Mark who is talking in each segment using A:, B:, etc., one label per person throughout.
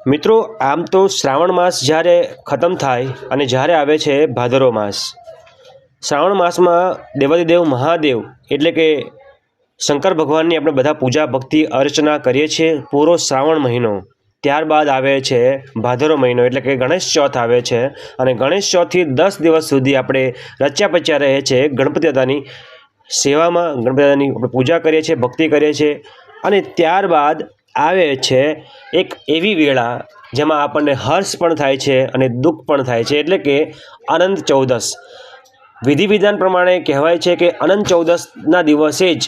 A: મિત્રો, આમ તો શ્રાવણ માસ જ્યારે ખતમ થાય અને જ્યારે આવે છે ભાદરો માસ, શ્રાવણ માસમાં દેવાદિદેવ મહાદેવ એટલે કે શંકર ભગવાનની આપણે બધા પૂજા, ભક્તિ, અર્ચના કરીએ છીએ પૂરો શ્રાવણ મહિનો. ત્યારબાદ આવે છે ભાદરો મહિનો એટલે કે ગણેશ ચોથ આવે છે અને ગણેશ ચોથથી દસ દિવસ સુધી આપણે રચ્યા પચ્યા રહે છે ગણપતિ દાદાની સેવામાં. ગણપતિ દાદાની આપણે પૂજા કરીએ છીએ, ભક્તિ કરીએ છીએ અને ત્યારબાદ આવે છે એક એવી વેળા જેમાં આપણને હર્ષ પણ થાય છે અને દુઃખ પણ થાય છે. એટલે કે અનંત ચૌદસ. વિધિ વિધાન પ્રમાણે કહેવાય છે કે અનંત ચૌદસના દિવસે જ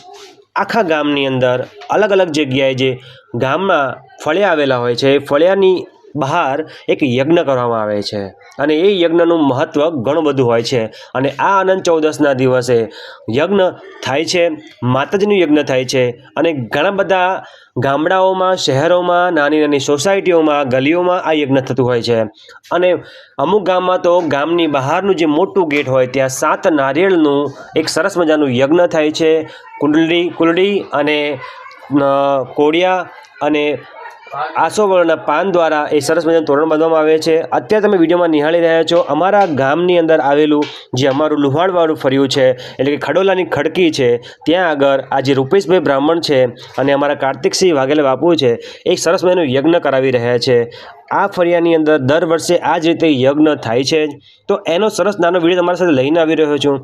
A: આખા ગામની અંદર અલગ અલગ જગ્યાએ જે ગામમાં ફળિયા આવેલા હોય છે એ ફળિયાની બહાર એક યજ્ઞ કરવામાં આવે છે. અને એ યજ્ઞનું મહત્ત્વ ઘણું બધું હોય છે. અને આ આનંદ ચૌદસના દિવસે યજ્ઞ થાય છે, માતાજીનું યજ્ઞ થાય છે. અને ઘણા બધા ગામડાઓમાં, શહેરોમાં, નાની નાની સોસાયટીઓમાં, ગલીઓમાં આ યજ્ઞ થતું હોય છે. અને અમુક ગામમાં તો ગામની બહારનું જે મોટું ગેટ હોય, ત્યાં સાત નારિયેળનું એક સરસ મજાનું યજ્ઞ થાય છે. કુંડલી કુંડળી અને કોડિયા અને આસોવળના પાન દ્વારા એ સરસ મજાનું તોરણ બાંધવામાં આવે છે. અત્યારે તમે વિડીયોમાં નિહાળી રહ્યા છો, અમારા ગામની અંદર આવેલું જે અમારું લુહાણવાળું ફર્યું છે, એટલે કે ખડોલાની ખડકી છે, ત્યાં આગળ આ જે રૂપેશભાઈ બ્રાહ્મણ છે અને અમારા કાર્તિકસિંહ વાઘેલા બાપુ છે એક સરસ મજાનું યજ્ઞ કરાવી રહ્યા છે. આ ફરિયાની અંદર દર વર્ષે આ જ રીતે યજ્ઞ થાય છે. તો એનો સરસ નાનો વીડિયો તમારા સાથે લઈને આવી રહ્યો છું.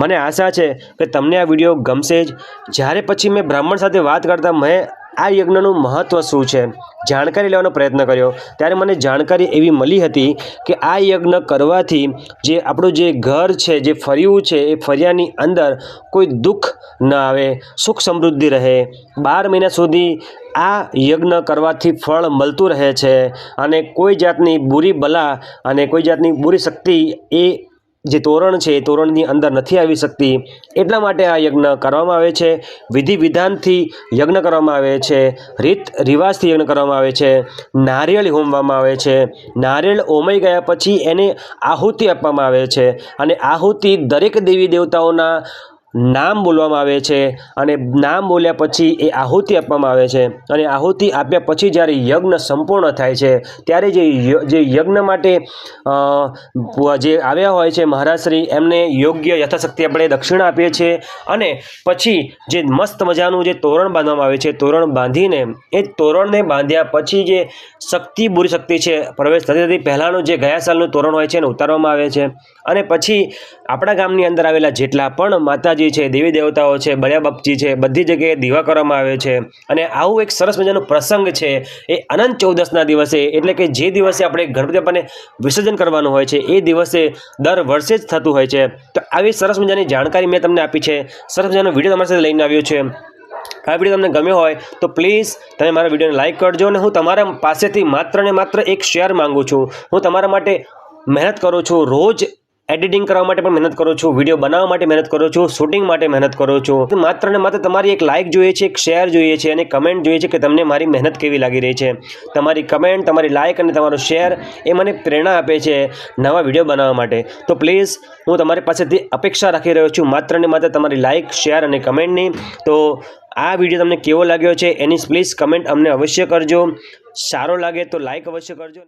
A: મને આશા છે કે તમને આ વીડિયો ગમશે જ. જ્યારે પછી મેં બ્રાહ્મણ સાથે વાત કરતા મેં આ યજ્ઞનું મહત્ત્વ શું છે? જાણકારી લેવાનો પ્રયત્ન કર્યો. ત્યારે મને જાણકારી એવી મળી હતી કે આ યજ્ઞ કરવાથી જે આપણું જે ઘર છે, જે ફર્યું છે, એ ફર્યાની અંદર કોઈ દુઃખ ન આવે, સુખ સમૃદ્ધિ રહે. બાર મહિના સુધી આ યજ્ઞ કરવાથી ફળ મળતું રહે છે અને કોઈ જાતની બુરી બલા અને કોઈ જાતની બુરી શક્તિ એ જે તોરણ છે એ તોરણની અંદર નથી આવી શકતી. એટલા માટે આ યજ્ઞ કરવામાં આવે છે. વિધિ વિધાનથી યજ્ઞ કરવામાં આવે છે. રીત રિવાજથી યજ્ઞ કરવામાં આવે છે. નારિયેળ હોમવામાં આવે છે. નારિયેળ હોમાઈ ગયા પછી એને આહુતિ આપવામાં આવે છે. અને આહુતિ દરેક દેવી દેવતાઓના નામ બોલવામાં આવે છે અને નામ બોલ્યા પછી એ આહુતિ આપવામાં આવે છે. અને આહુતિ આપ્યા પછી જ્યારે યજ્ઞ સંપૂર્ણ થાય છે, ત્યારે જે જે યજ્ઞ માટે જે આવ્યા હોય છે મહારાજશ્રી એમને યોગ્ય યથાશક્તિ આપણે દક્ષિણા આપીએ છીએ અને પછી જે મસ્ત મજાનું જે તોરણ બાંધવામાં આવે છે, તોરણ બાંધીને, એ તોરણને બાંધ્યા પછી જે શક્તિ બુરી શક્તિ છે, પ્રવેશ થતી થતી પહેલાંનું જે ગયા સાલનું તોરણ હોય છે એને ઉતારવામાં આવે છે. અને પછી આપણા ગામની અંદર આવેલા જેટલા પણ માતાજી છે, દેવી દેવતાઓ છે, બળિયા બાપજી છે, બધી જગ્યાએ દીવા કરવામાં આવે છે. અને આવું એક સરસ મજાનો પ્રસંગ છે, એ અનંત ચૌદસના દિવસે, એટલે કે જે દિવસે આપણે ગણપતિ બાપાને વિસર્જન કરવાનું હોય છે, એ દિવસે દર વર્ષે જ થતું હોય છે. તો આવી સરસ મજાની જાણકારી મેં તમને આપી છે, સરસ મજાનો વીડિયો તમારી સાથે લઈને આવ્યો છે. આ વીડિયો તમને ગમ્યો હોય, તો પ્લીઝ તમે મારા વિડીયોને લાઇક કરજો અને હું તમારા પાસેથી માત્ર ને માત્ર એક શેર માંગુ છું. હું તમારા માટે મહેનત કરું છું, રોજ એડિટિંગ કરવા માટે પણ મહેનત કરું છું વીડિયો બનાવવા માટે મહેનત કરું છું શૂટિંગ માટે મહેનત કરું છું. માત્ર ને માત્ર તમારી એક લાઇક જોઈએ છે, એક શેર જોઈએ છે અને કમેન્ટ જોઈએ છે કે તમને મારી મહેનત કેવી લાગી રહી છે. તમારી કમેન્ટ તમારી લાઇક અને તમારો શેર એ મને પ્રેરણા આપે છે નવા વીડિયો બનાવવા માટે. તો પ્લીઝ હું તમારી પાસેથી અપેક્ષા રાખી રહ્યો છું, માત્ર ને માત્ર તમારી લાઇક શેર અને કમેન્ટની તો આ વીડિયો તમને કેવો લાગ્યો છે, એની પ્લીઝ કમેન્ટ અમને અવશ્ય કરજો. સારો લાગે તો લાઇક અવશ્ય કરજો.